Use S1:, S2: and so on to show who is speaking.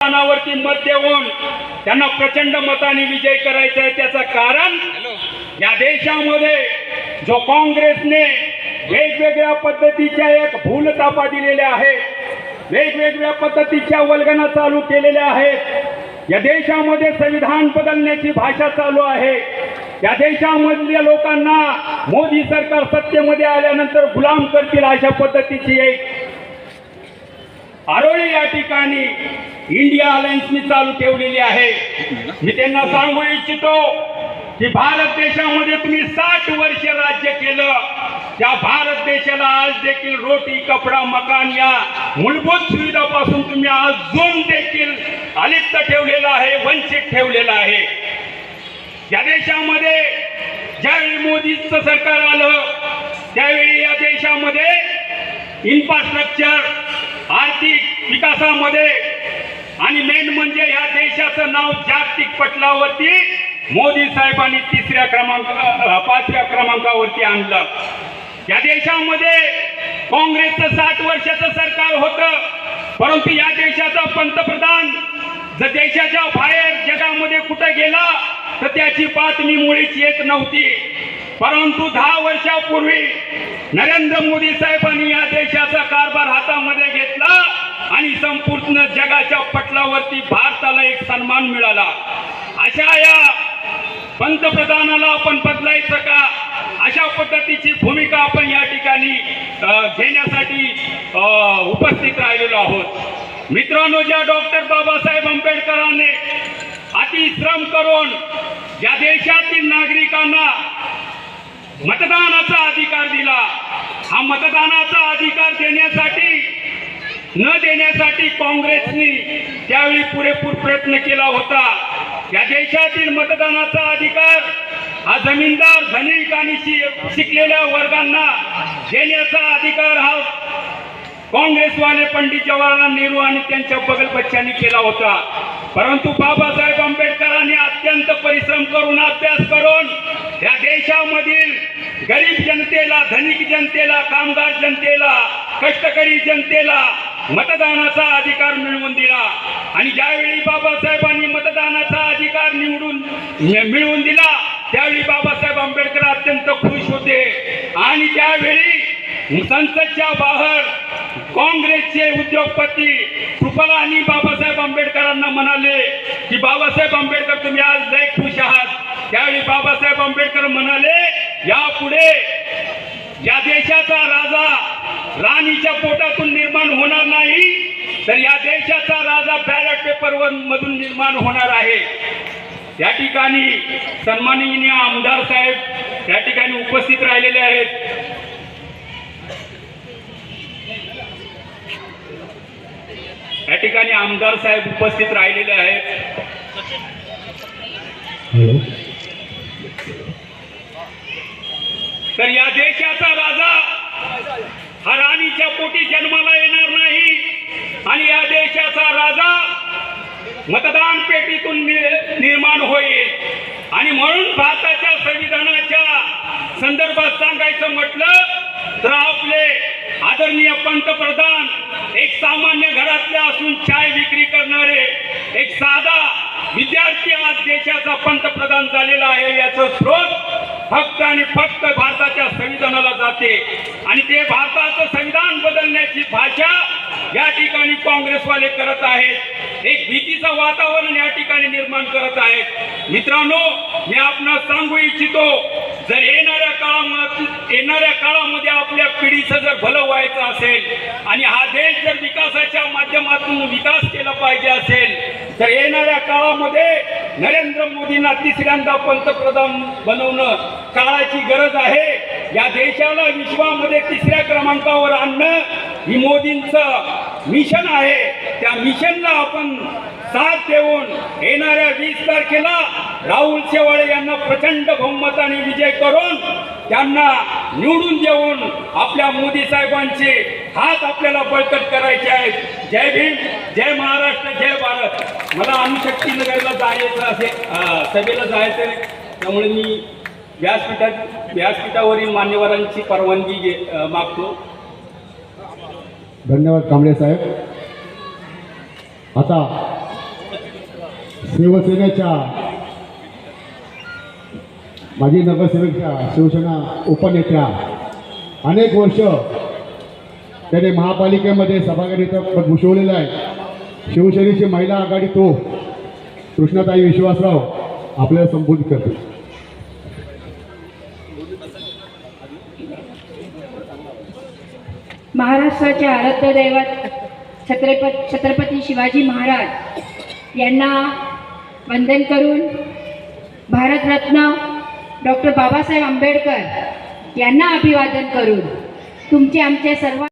S1: स्थानावरती मत देऊन त्यांना प्रचंड मताने विजय करायचा आहे त्याचं कारण या देशामध्ये जो काँग्रेसने वेगवेगळ्या पद्धतीच्या एक भूलतापा दिलेल्या आहेत वेगवेगळ्या पद्धतीच्या वल्गना चालू केलेल्या आहेत या देशामध्ये संविधान बदलण्याची भाषा चालू आहे या देशामधल्या लोकांना मोदी सरकार सत्तेमध्ये आल्यानंतर गुलाम करतील अशा पद्धतीची एक आरोळी या ठिकाणी इंडिया अलायन्सनी चालू ठेवलेली आहे. मी त्यांना सांगू इच्छितो की भारत देशामध्ये तुम्ही साठ वर्ष राज्य केलं. त्या भारत देशाला आज देखील रोटी कपडा मकान या मूलभूत सुविधापासून तुम्ही अजून देखील अलिप्त ठेवलेला आहे वंचित ठेवलेला आहे. या देशामध्ये ज्यावेळी मोदीचं सरकार आलं त्यावेळी या देशामध्ये इन्फ्रास्ट्रक्चर आर्थिक विकासामध्ये आणि मेन म्हणजे या देशाचं नाव जागतिक पटलावरती मोदी साहेबांनी तिसऱ्या क्रमांक पाचव्या क्रमांकावरती आणलं. या देशामध्ये काँग्रेसचं साठ वर्षाचं सरकार होतं. परंतु या देशाचा पंतप्रधान जर देशाच्या बाहेर जगामध्ये कुठे गेला तर त्याची बातमी मुळीच येत नव्हती. परंतु दहा वर्षापूर्वी नरेंद्र मोदी साहेबांनी या देशाचा कारभार हातामध्ये घेतला. आणि संपूर्ण जगाच्या पटलावरती भारताला एक सन्मान मिळाला. अशा या पंतप्रधानाला आपण बदलायचं का? अशा पद्धतीची भूमिका आपण या ठिकाणी घेण्यासाठी उपस्थित राहिलेलो आहोत. मित्रांनो ज्या डॉक्टर बाबासाहेब आंबेडकरांनी अतिश्रम करून या देशातील नागरिकांना मतदानाचा अधिकार दिला हा मतदानाचा अधिकार देण्यासाठी न देण्यासाठी काँग्रेसने त्यावेळी पुरेपूर प्रयत्न केला होता. या देशातील मतदानाचा अधिकार हा जमीनदार धनिक आणि शि- शिकलेल्या वर्गांना देण्याचा अधिकार हा काँग्रेसवाले पंडित जवाहरलाल नेहरू आणि त्यांच्या बगल केला होता. परंतु बाबासाहेब आंबेडकरांनी अत्यंत परिश्रम करून अभ्यास करून या देशामधील गरीब जनतेला धनिक जनतेला कामगार जनतेला कष्टकरी जनतेला मतदानाचा अधिकार मिळवून दिला. आणि ज्यावेळी बाबासाहेबांनी मतदानाचा अधिकार निवडून मिळवून दिला त्यावेळी बाबासाहेब आंबेडकर अत्यंत खुश होते. आणि त्यावेळी संसदच्या बाहेर काँग्रेसचे उद्योगपती कृपलानी बाबासाहेब आंबेडकरांना म्हणाले की बाबासाहेब आंबेडकर तुम्ही आज लय खुश आहात. त्यावेळी बाबासाहेब आंबेडकर म्हणाले यापुढे या देशाचा राजा राणीच्या पोटातून निर्माण होणार नाही तर या देशाचा राजा बॅलेट पेपरवर मधून निर्माण होणार आहे. या ठिकाणी सन्माननीय आमदार साहेब या ठिकाणी उपस्थित राहिलेले आहेत. या ठिकाणी आमदार साहेब उपस्थित राहिलेले आहेत. तर या देशाचा राजा राणीच्या जन्माला येणार नाही. आणि या देशाचा राजा मतदान पेटीतून निर्माण होईल. आणि म्हणून भारताच्या संविधानाच्या संदर्भात सांगायचं म्हटलं तर आपले आदरणीय पंतप्रधान एक सामान्य घरातले असून चाय विक्री करणारे एक साधा देशाचा पंतप्रधान झालेला आहे याचं स्रोत फक्त आणि फक्त भारताच्या संविधानाला जाते. आणि ते भारताचं संविधान बदलण्याची भाषा या ठिकाणी काँग्रेसवाले करत आहेत. एक भीतीचं वातावरण या ठिकाणी निर्माण करत आहेत. मित्रांनो मी आपणास सांगू इच्छितो जर येणाऱ्या काळामध्ये येणाऱ्या काळामध्ये आपल्या पिढीचं जर भलं व्हायचं असेल आणि हा देश जर विकासाच्या माध्यमातून विकास केला पाहिजे असेल तर येणाऱ्या काळामध्ये नरेंद्र मोदींना तिसऱ्यांदा पंतप्रधान बनवणं काळाची गरज आहे. या देशाला विश्वामध्ये तिसऱ्या क्रमांकावर आणणं ही मोदींचं मिशन आहे. त्या मिशनला आपण साथ देऊन येणाऱ्या वीस तारखेला राहुल शेवाळे यांना प्रचंड बहुमताने विजय करून त्यांना निवडून देऊन आपल्या मोदी साहेबांचे हात आपल्याला बळकट करायचे आहेत. जय भीम जय महाराष्ट्र जय भारत. मला अणुशक्ती नगरला जायचं असे सभेला जायचं आहे. त्यामुळे मी व्यासपीठात व्यासपीठावरील मान्यवरांची परवानगी घे- मागतो.
S2: धन्यवाद कांबळे साहेब. आता शिवसेनेच्या माजी नगरसेवकच्या शिवसेना उपनेत्या अनेक वर्ष त्याने महापालिकेमध्ये सभागृहाचं पद भूषवलेलं आहे. शिवसेनेची महिला आघाडी तो कृष्णाताई विश्वासराव आपल्याला संबोधित करते
S3: महाराष्ट्राच्या आराध्य दैवत छत्रपती शिवाजी महाराज यांना वंदन करून भारतरत्न डॉक्टर बाबासाहेब आंबेडकर यांना अभिवादन करून तुमचे आमचे सर्व